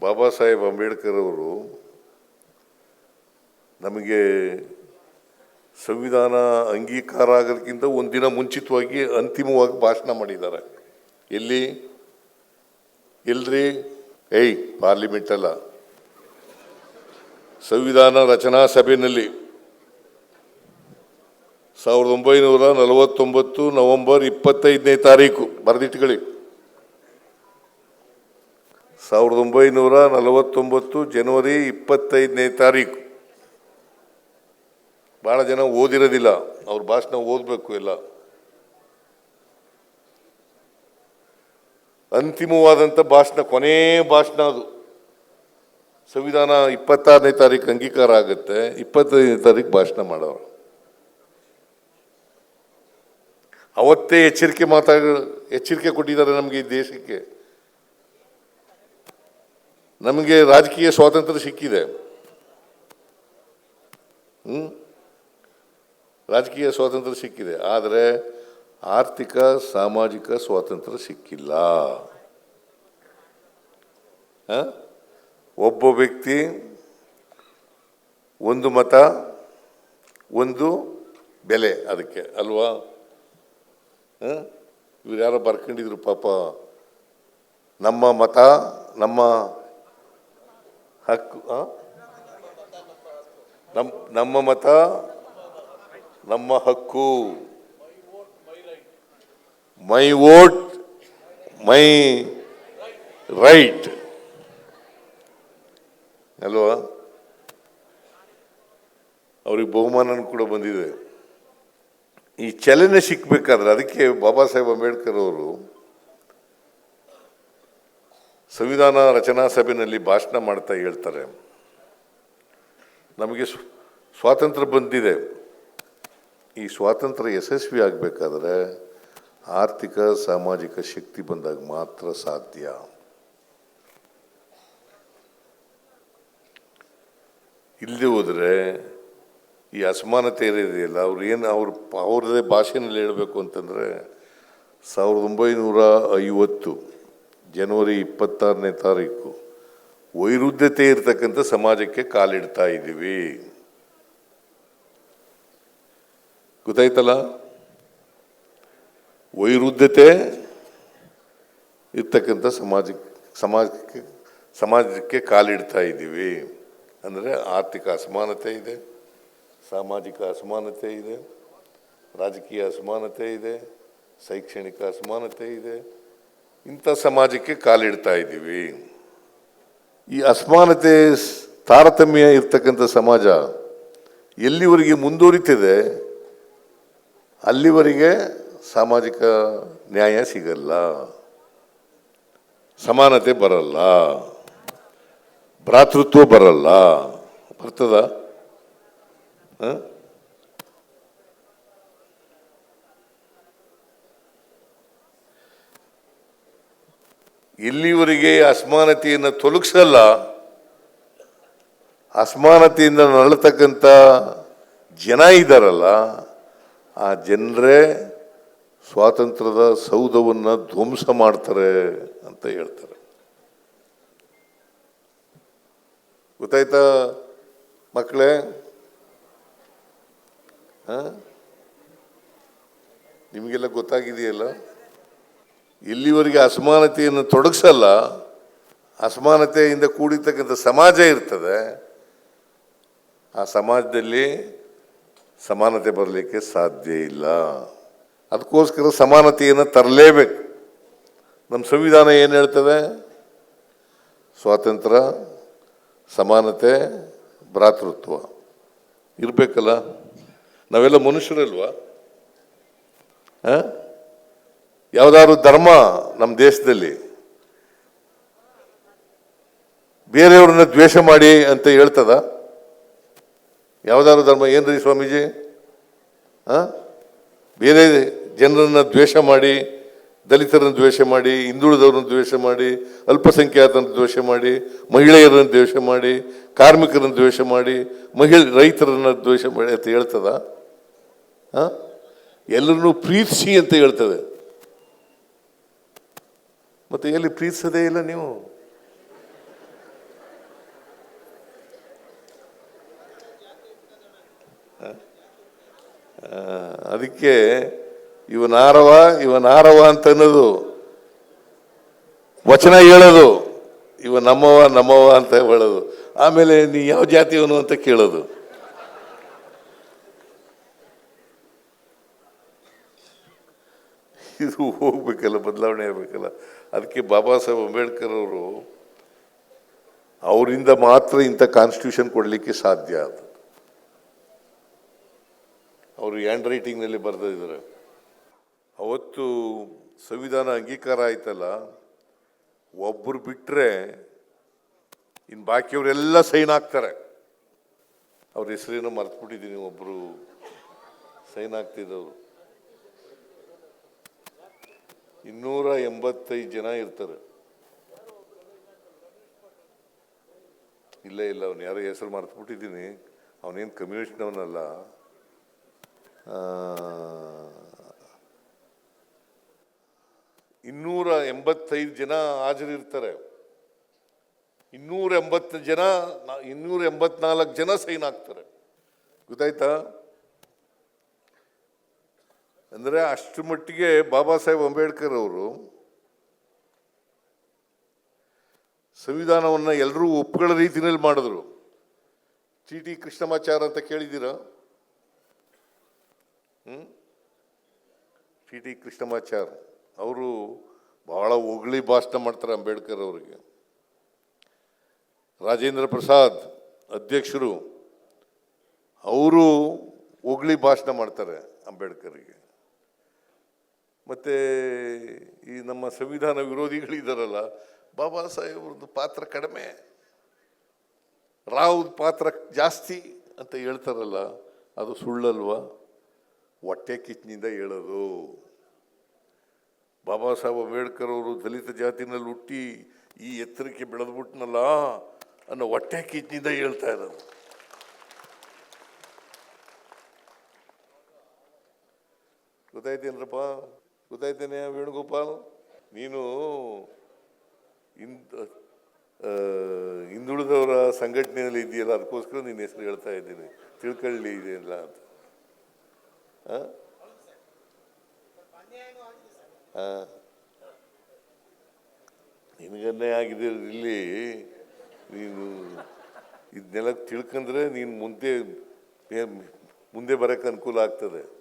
ಬಾಬಾ ಸಾಹೇಬ್ ಅಂಬೇಡ್ಕರ್ ಅವರು ನಮಗೆ ಸಂವಿಧಾನ ಅಂಗೀಕಾರ ಆಗೋದಕ್ಕಿಂತ ಒಂದಿನ ಮುಂಚಿತವಾಗಿ ಅಂತಿಮವಾಗಿ ಭಾಷಣ ಮಾಡಿದ್ದಾರೆ. ಎಲ್ಲಿ? ಎಲ್ರಿ? ಏಯ್ ಪಾರ್ಲಿಮೆಂಟ್ ಅಲ್ಲ. ಸಂವಿಧಾನ ರಚನಾ ಸಭೆಯಲ್ಲಿ ಸಾವಿರದ ಒಂಬೈನೂರ ನಲವತ್ತೊಂಬತ್ತು ನವೆಂಬರ್ ಇಪ್ಪತ್ತೈದನೇ ತಾರೀಕು, ಬರೆದಿಟ್ಕೊಳ್ಳಿ. ಸಾವಿರದ ಒಂಬೈನೂರ ನಲವತ್ತೊಂಬತ್ತು ಜನವರಿ ಇಪ್ಪತ್ತೈದನೇ ತಾರೀಕು. ಭಾಳ ಜನ ಓದಿರೋದಿಲ್ಲ. ಅವ್ರ ಭಾಷಣ ಓದಬೇಕು ಎಲ್ಲ. ಅಂತಿಮವಾದಂಥ ಭಾಷಣ, ಕೊನೇ ಭಾಷಣ ಅದು. ಸಂವಿಧಾನ ಇಪ್ಪತ್ತಾರನೇ ತಾರೀಕು ಅಂಗೀಕಾರ ಆಗುತ್ತೆ. ಇಪ್ಪತ್ತೈದನೇ ತಾರೀಕು ಭಾಷಣ ಮಾಡೋರು. ಅವತ್ತೇ ಎಚ್ಚರಿಕೆ ಮಾತಾಡ ಎಚ್ಚರಿಕೆ ಕೊಟ್ಟಿದ್ದಾರೆ ನಮಗೆ ಈ ದೇಶಕ್ಕೆ. ನಮಗೆ ರಾಜಕೀಯ ಸ್ವಾತಂತ್ರ್ಯ ಸಿಕ್ಕಿದೆ. ಹ್ಞೂ ರಾಜಕೀಯ ಸ್ವಾತಂತ್ರ್ಯ ಸಿಕ್ಕಿದೆ. ಆದರೆ ಆರ್ಥಿಕ, ಸಾಮಾಜಿಕ ಸ್ವಾತಂತ್ರ್ಯ ಸಿಕ್ಕಿಲ್ಲ? ಒಬ್ಬ ವ್ಯಕ್ತಿ, ಒಂದು ಮತ, ಒಂದು ಬೆಲೆ ಅದಕ್ಕೆ, ಅಲ್ವಾ? ಇವ್ರು ಯಾರೋ ಬರ್ಕೊಂಡಿದ್ರು ಪಾಪ. ನಮ್ಮ ಮತ, ನಮ್ಮ ಹಕ್ಕು? ನಮ್ಮ ನಮ್ಮ ಮತ, ನಮ್ಮ ಹಕ್ಕು. My vote, my right. ಅಲ್ವಾ? ಅವ್ರಿಗೆ ಬಹುಮಾನನೂ ಕೂಡ ಬಂದಿದೆ. ಈ ಚಲನೆ ಸಿಕ್ಕಬೇಕಾದ್ರೆ ಅದಕ್ಕೆ ಬಾಬಾ ಸಾಹೇಬ್ ಅಂಬೇಡ್ಕರ್ ಅವರು ಸಂವಿಧಾನ ರಚನಾ ಸಭೆಯಲ್ಲಿ ಭಾಷಣ ಮಾಡ್ತಾ ಹೇಳ್ತಾರೆ. ನಮಗೆ ಸ್ವ- ಸ್ವಾತಂತ್ರ್ಯ ಬಂದಿದೆ. ಈ ಸ್ವಾತಂತ್ರ್ಯ ಯಶಸ್ವಿ ಆಗಬೇಕಾದ್ರೆ ಆರ್ಥಿಕ, ಸಾಮಾಜಿಕ ಶಕ್ತಿ ಬಂದಾಗ ಮಾತ್ರ ಸಾಧ್ಯ. ಇಲ್ಲದೆ ಹೋದರೆ ಈ ಅಸಮಾನತೆ ಇದೆಯಲ್ಲ ಅವ್ರು ಏನು, ಅವ್ರ ಅವ್ರದೇ ಭಾಷೆನಲ್ಲಿ ಹೇಳಬೇಕು ಅಂತಂದರೆ ಸಾವಿರದ ಒಂಬೈನೂರ ಐವತ್ತು. ಜನವರಿ ಇಪ್ಪತ್ತಾರನೇ ತಾರೀಕು. ವೈರುಧ್ಯತೆ ಇರತಕ್ಕಂಥ ಸಮಾಜಕ್ಕೆ ಕಾಲಿಡ್ತಾ ಇದ್ದೀವಿ. ಗೊತ್ತಾಯ್ತಲ್ಲ? ವೈರುಧ್ಯತೆ ಇರ್ತಕ್ಕಂಥ ಸಮಾಜಕ್ಕೆ ಸಮಾಜಕ್ಕೆ ಸಮಾಜಕ್ಕೆ ಕಾಲಿಡ್ತಾ ಇದ್ದೀವಿ. ಅಂದರೆ ಆರ್ಥಿಕ ಅಸಮಾನತೆ ಇದೆ, ಸಾಮಾಜಿಕ ಅಸಮಾನತೆ ಇದೆ, ರಾಜಕೀಯ ಅಸಮಾನತೆ ಇದೆ, ಶೈಕ್ಷಣಿಕ ಅಸಮಾನತೆ ಇದೆ ಇಂಥ ಸಮಾಜಕ್ಕೆ ಕಾಲಿಡ್ತಾ ಇದ್ದೀವಿ. ಈ ಅಸಮಾನತೆ ತಾರತಮ್ಯ ಇರ್ತಕ್ಕಂಥ ಸಮಾಜ ಎಲ್ಲಿವರೆಗೆ ಮುಂದುವರಿತಿದೆ, ಅಲ್ಲಿವರೆಗೆ ಸಾಮಾಜಿಕ ನ್ಯಾಯ ಸಿಗಲ್ಲ. ಸಮಾನತೆ ಬರಲ್ಲ. ಭ್ರಾತೃತ್ವ ಬರಲ್ಲ. ಬರ್ತದ? ಎಲ್ಲಿವರೆಗೆ ಅಸಮಾನತೆಯನ್ನು ತೊಲಗಿಸಲ್ಲ. ಅಸಮಾನತೆಯಿಂದ ನರಳತಕ್ಕಂಥ ಜನ ಇದ್ದಾರಲ್ಲ ಆ ಜನರೇ ಸ್ವಾತಂತ್ರ್ಯದ ಸೌಧವನ್ನು ಧ್ವಂಸ ಮಾಡ್ತಾರೆ ಅಂತ ಹೇಳ್ತಾರೆ. ಗೊತ್ತಾಯ್ತಾ ಮಕ್ಕಳೇ? ನಿಮಗೆಲ್ಲ ಗೊತ್ತಾಗಿದೆಯಲ್ಲ? ಎಲ್ಲಿವರೆಗೆ ಅಸಮಾನತೆಯನ್ನು ತೊಡಗಿಸಲ್ಲ, ಅಸಮಾನತೆಯಿಂದ ಕೂಡಿರ್ತಕ್ಕಂಥ ಸಮಾಜ ಇರ್ತದೆ. ಆ ಸಮಾಜದಲ್ಲಿ ಸಮಾನತೆ ಬರಲಿಕ್ಕೆ ಸಾಧ್ಯ ಇಲ್ಲ. ಅದಕ್ಕೋಸ್ಕರ ಸಮಾನತೆಯನ್ನು ತರಲೇಬೇಕು. ನಮ್ಮ ಸಂವಿಧಾನ ಏನು ಹೇಳ್ತದೆ? ಸ್ವಾತಂತ್ರ್ಯ, ಸಮಾನತೆ, ಭ್ರಾತೃತ್ವ. ಇರಬೇಕಲ್ಲ? ನಾವೆಲ್ಲ ಮನುಷ್ಯರಲ್ವಾ? ಆ? ಯಾವ್ದಾದ್ರು ಧರ್ಮ ನಮ್ಮ ದೇಶದಲ್ಲಿ ಬೇರೆಯವ್ರನ್ನ ದ್ವೇಷ ಮಾಡಿ ಅಂತ ಹೇಳ್ತದ ಯಾವುದಾದ್ರು ಧರ್ಮ ಏನ್ರಿ ಸ್ವಾಮೀಜಿ? ಬೇರೆ ಜನರನ್ನ ದ್ವೇಷ ಮಾಡಿ, ದಲಿತರನ್ನು ದ್ವೇಷ ಮಾಡಿ, ಹಿಂದುಳಿದವ್ರನ್ನ ದ್ವೇಷ ಮಾಡಿ, ಅಲ್ಪಸಂಖ್ಯಾತರನ್ನು ದ್ವೇಷ ಮಾಡಿ, ಮಹಿಳೆಯರನ್ನು ದ್ವೇಷ ಮಾಡಿ, ಕಾರ್ಮಿಕರನ್ನು ದ್ವೇಷ ಮಾಡಿ, ಮಹಿಳೆ, ರೈತರನ್ನ ದ್ವೇಷ ಮಾಡಿ ಅಂತ ಹೇಳ್ತದ? ಎಲ್ಲರನ್ನೂ ಪ್ರೀತಿಸಿ ಅಂತ ಹೇಳ್ತದೆ ಮತ್ತು ಎಲ್ಲಿ ಪ್ರೀತಿಸದೇ ಇಲ್ಲ ನೀವು? ಅದಕ್ಕೆ ಇವನಾರವ ಇವನಾರವ ಅಂತ ಅನ್ನೋದು ವಚನ ಹೇಳೋದು. ಇವ ನಮ್ಮವ ನಮ್ಮವ ಅಂತ ಹೇಳೋದು. ಆಮೇಲೆ ನೀ ಯಾವ ಜಾತಿಯವನು ಅಂತ ಕೇಳೋದು. ಇದು ಹೋಗ್ಬೇಕಲ್ಲ, ಬದಲಾವಣೆ ಆಗಬೇಕಲ್ಲ. ಅದಕ್ಕೆ ಬಾಬಾ ಸಾಹೇಬ್ ಅಂಬೇಡ್ಕರ್ ಅವರು, ಅವರಿಂದ ಮಾತ್ರ ಇಂಥ ಕಾನ್ಸ್ಟಿಟ್ಯೂಷನ್ ಕೊಡಲಿಕ್ಕೆ ಸಾಧ್ಯ ಅದು. ಅವರು ಹ್ಯಾಂಡ್ ರೈಟಿಂಗ್ನಲ್ಲಿ ಬರೆದಿದ್ದಾರೆ. ಅವತ್ತು ಸಂವಿಧಾನ ಅಂಗೀಕಾರ ಆಯ್ತಲ್ಲ ಒಬ್ಬರು ಬಿಟ್ಟರೆ ಇನ್ನು ಬಾಕಿಯವರೆಲ್ಲ ಸೈನ್ ಹಾಕ್ತಾರೆ. ಅವ್ರ ಹೆಸರೇನೋ ಮರ್ತ್ಬಿಟ್ಟಿದ್ದೀನಿ ಒಬ್ಬರು ಸೈನ್ ಹಾಕ್ತಿದ್ದವರು. ಇನ್ನೂರ ಎಂಬತ್ತೈದು ಜನ ಇರ್ತಾರೆ. ಇಲ್ಲ ಇಲ್ಲ ಅವ್ನು, ಯಾರೋ ಹೆಸರು ಮಾಡ್ತಿಬಿಟ್ಟಿದ್ದೀನಿ ಅವನೇನು ಕಮ್ಯುನಿಸ್ಟ್ನವನಲ್ಲ. ಇನ್ನೂರ ಎಂಬತ್ತೈದು ಜನ ಹಾಜರಿರ್ತಾರೆ ಇನ್ನೂರ ಎಂಬತ್ತು ಜನ ಇನ್ನೂರ ಎಂಬತ್ನಾಲ್ಕು ಜನ ಸೈನ್ ಆಗ್ತಾರೆ ಗೊತ್ತಾಯ್ತಾ? ಅಂದರೆ ಅಷ್ಟು ಮಟ್ಟಿಗೆ ಬಾಬಾ ಸಾಹೇಬ್ ಅಂಬೇಡ್ಕರ್ ಅವರು ಸಂವಿಧಾನವನ್ನು ಎಲ್ಲರೂ ಒಪ್ಕೊಳ್ಳೋ ರೀತಿಯಲ್ಲಿ ಮಾಡಿದ್ರು. ಟಿ ಟಿ ಕೃಷ್ಣಮಾಚಾರ ಅಂತ ಕೇಳಿದ್ದೀರಾ? ಟಿ ಟಿ ಕೃಷ್ಣಮಾಚಾರ್ ಅವರು ಬಹಳ ಹೊಗಳಿ ಭಾಷಣ ಮಾಡ್ತಾರೆ ಅಂಬೇಡ್ಕರ್ ಅವರಿಗೆ. ರಾಜೇಂದ್ರ ಪ್ರಸಾದ್ ಅಧ್ಯಕ್ಷರು, ಅವರು ಹೊಗಳಿ ಭಾಷಣ ಮಾಡ್ತಾರೆ ಅಂಬೇಡ್ಕರ್ಗೆ ಮತ್ತೆ ಈ ನಮ್ಮ ಸಂವಿಧಾನ ವಿರೋಧಿಗಳಿದ್ದಾರಲ್ಲ ಬಾಬಾ ಸಾಹೇಬ್ರದ್ದು ಪಾತ್ರ ಕಡಿಮೆ ರಾವ್ ಪಾತ್ರ ಜಾಸ್ತಿ ಅಂತ ಹೇಳ್ತಾರಲ್ಲ, ಅದು ಸುಳ್ಳಲ್ವಾ? ಹೊಟ್ಟೆ ಕಿಚ್ಚಿನಿಂದ ಹೇಳೋದು. ಬಾಬಾ ಸಾಹೇಬ್ ಅಂಬೇಡ್ಕರ್ ಅವರು ದಲಿತ ಜಾತಿನಲ್ಲಿ ಹುಟ್ಟಿ ಈ ಎತ್ತರಕ್ಕೆ ಬೆಳೆದ್ಬಿಟ್ನಲ್ಲ ಅನ್ನೋ ಹೊಟ್ಟೆ ಕಿಚ್ಚಿನಿಂದ ಹೇಳ್ತಾ ಇರೋದು. ಗೊತ್ತಾಯ್ತೇನ್ರಪ್ಪ? ಗೊತ್ತಾಯ್ತೇನೆ ವೇಣುಗೋಪಾಲ್? ನೀನು ಆ, ಹಿಂದುಳಿದವರ ಸಂಘಟನೆಯಲ್ಲಿ ಇದೆಯಲ್ಲ ಅದಕ್ಕೋಸ್ಕರ ನಿನ್ನ ಹೆಸರು ಹೇಳ್ತಾ ಇದ್ದೀನಿ. ತಿಳ್ಕೊಳ್ಳಿ ಇದೆಯಲ್ಲ ಅಂತ. ಹಾಂ. ನಿನಗನ್ನೇ ಆಗಿದೆ ಇಲ್ಲಿ. ನೀನು ಇದನ್ನೆಲ್ಲ ತಿಳ್ಕೊಂಡ್ರೆ ನೀನು ಮುಂದೆ ಮುಂದೆ ಬರೋಕ್ಕೆ ಅನುಕೂಲ ಆಗ್ತದೆ.